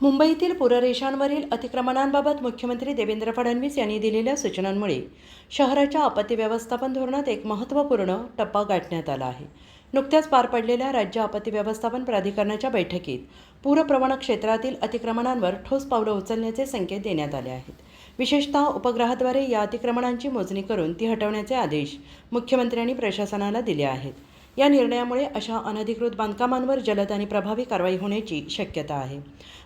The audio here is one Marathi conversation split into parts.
मुंबईतील पूररेषांवरील अतिक्रमणांबाबत मुख्यमंत्री देवेंद्र फडणवीस यांनी दिलेल्या सूचनांमुळे शहराच्या आपत्ती व्यवस्थापन धोरणात एक महत्त्वपूर्ण टप्पा गाठण्यात आला आहे. नुकत्याच पार पडलेल्या राज्य आपत्ती व्यवस्थापन प्राधिकरणाच्या बैठकीत पूरप्रवण क्षेत्रातील अतिक्रमणांवर ठोस पावलं उचलण्याचे संकेत देण्यात आले आहेत. विशेषतः उपग्रहाद्वारे या अतिक्रमणांची मोजणी करून ती हटवण्याचे आदेश मुख्यमंत्र्यांनी प्रशासनाला दिले आहेत. या निर्णयामुळे अशा अनधिकृत बांधकामांवर जलद आणि प्रभावी कारवाई होण्याची शक्यता आहे.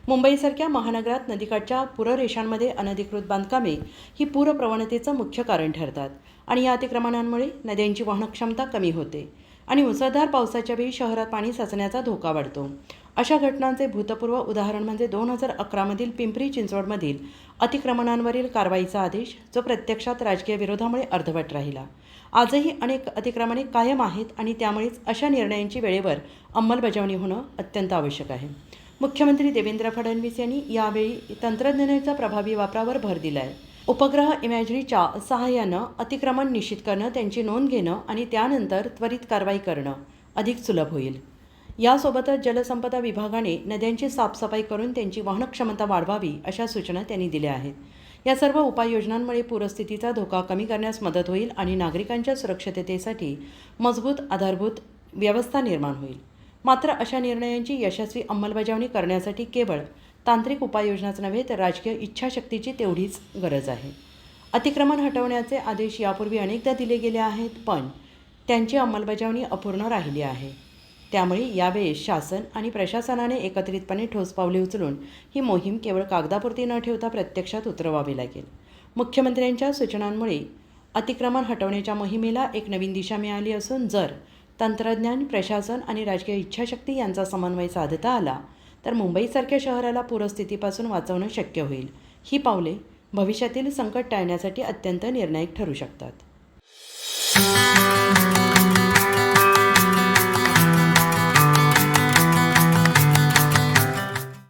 मुंबईसारख्या महानगरात नदीकाठच्या पूररेषांमध्ये अनधिकृत बांधकामे ही पूरप्रवणतेचं मुख्य कारण ठरतात आणि या अतिक्रमणांमुळे नद्यांची वाहनक्षमता कमी होते. आणि मुसळधार पावसाच्या वेळी शहरात पाणी साचण्याचा धोका वाढतो. अशा घटनांचे भूतपूर्व उदाहरण म्हणजे दोन हजार अकरामधील पिंपरी चिंचवडमधील अतिक्रमणांवरील कारवाईचा आदेश जो प्रत्यक्षात राजकीय विरोधामुळे अर्धवट राहिला. आजही अनेक अतिक्रमणे कायम आहेत आणि त्यामुळेच अशा निर्णयांची वेळेवर अंमलबजावणी होणं अत्यंत आवश्यक आहे. मुख्यमंत्री देवेंद्र फडणवीस यांनी यावेळी तंत्रज्ञानाच्या प्रभावी वापरावर भर दिला आहे उपग्रह इमॅजरीच्या सहाय्यानं अतिक्रमण निश्चित करणं त्यांची नोंद घेणं आणि त्यानंतर त्वरित कारवाई करणं अधिक सुलभ होईल. यासोबतच जलसंपदा विभागाने नद्यांची साफसफाई करून त्यांची वाहनक्षमता वाढवावी अशा सूचना त्यांनी दिल्या आहेत. या सर्व उपाययोजनांमुळे पूरस्थितीचा धोका कमी करण्यास मदत होईल आणि नागरिकांच्या सुरक्षिततेसाठी मजबूत आधारभूत व्यवस्था निर्माण होईल. मात्र अशा निर्णयांची यशस्वी अंमलबजावणी करण्यासाठी केवळ तांत्रिक उपाययोजनाच नव्हे तर राजकीय इच्छाशक्तीची तेवढीच गरज आहे. अतिक्रमण हटवण्याचे आदेश यापूर्वी अनेकदा दिले गेले आहेत पण त्यांची अंमलबजावणी अपूर्ण राहिली आहे. त्यामुळे यावेळेस शासन आणि प्रशासनाने एकत्रितपणे ठोस पावले उचलून ही मोहीम केवळ कागदापुरती न ठेवता प्रत्यक्षात उतरवावी लागेल. मुख्यमंत्र्यांच्या सूचनांमुळे अतिक्रमण हटवण्याच्या मोहिमेला एक नवीन दिशा मिळाली असून जर तंत्रज्ञान प्रशासन आणि राजकीय इच्छाशक्ती यांचा समन्वय साधता आला तर मुंबईसारख्या शहराला पूरस्थितीपासून वाचवणं शक्य होईल. ही पावले भविष्यातील संकट टाळण्यासाठी अत्यंत निर्णायक ठरू शकतात.